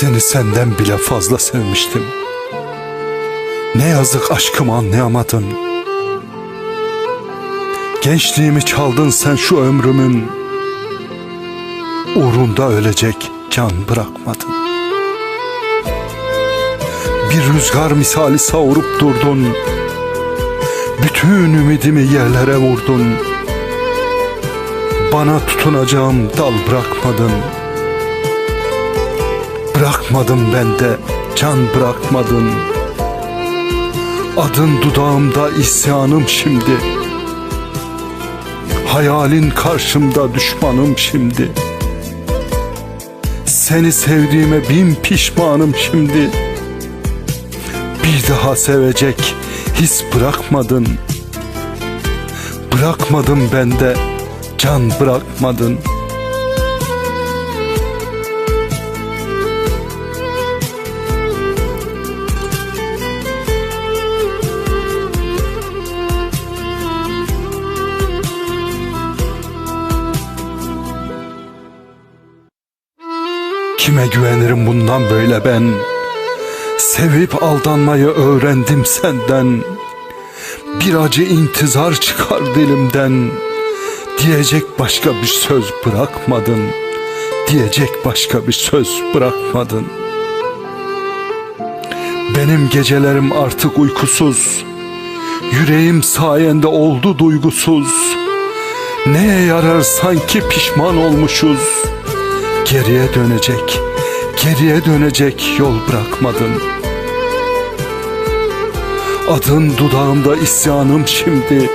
Seni senden bile fazla sevmiştim. Ne yazık aşkımı anlayamadın. Gençliğimi çaldın sen şu ömrümün. Uğrunda ölecek can bırakmadın. Bir rüzgar misali savurup durdun. Bütün ümidimi yerlere vurdun. Bana tutunacağım dal bırakmadın. Bırakmadım ben de can bırakmadın. Adın dudağımda isyanım şimdi. Hayalin karşımda düşmanım şimdi. Seni sevdiğime bin pişmanım şimdi. Bir daha sevecek his bırakmadın. Bırakmadım ben de can bırakmadın. Kime güvenirim bundan böyle ben? Sevip aldanmayı öğrendim senden. Bir acı intizar çıkar dilimden. Diyecek başka bir söz bırakmadın. Diyecek başka bir söz bırakmadın. Benim gecelerim artık uykusuz. Yüreğim sayende oldu duygusuz. Neye yarar sanki pişman olmuşuz. Geriye dönecek, geriye dönecek yol bırakmadın. Adın dudağımda isyanım şimdi.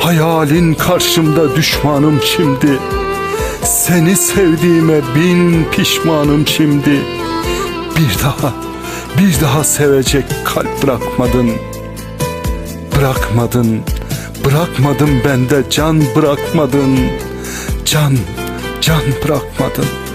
Hayalin karşımda düşmanım şimdi. Seni sevdiğime bin pişmanım şimdi. Bir daha, bir daha sevecek kalp bırakmadın. Bırakmadın, bırakmadın bende can bırakmadın. Can, can bırakmadın.